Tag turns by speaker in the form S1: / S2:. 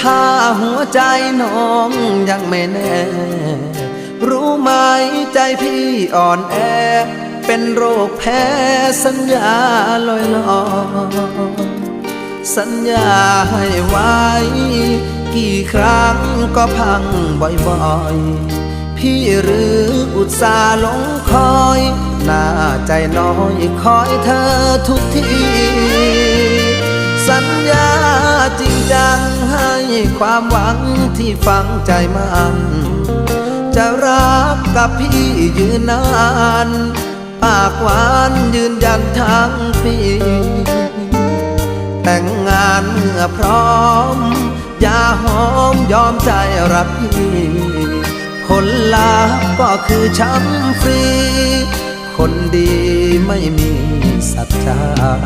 S1: ถ้าหัวใจน้องยังไม่แน่ รู้ไหมใจพี่อ่อนแอ เป็นโรคแพ้สัญญาลอยลอยสัญญาให้ไว้ กี่ครั้งก็พังบ่อยๆ พี่หรืออุตส่าห์ลงคอยหน้าใจน้อยคอยเธอทุกที สัญญา ยังให้ความหวังที่ฝังใจมันจะรักกับพี่ยืนนาน ปากหวานยืนยันทั้งปีแต่งงานเมื่อพร้อม อย่าหอมยอมใจรักพี่ผลลัพธ์ก็คือช้ำฟรี คนดีไม่มีสัจจา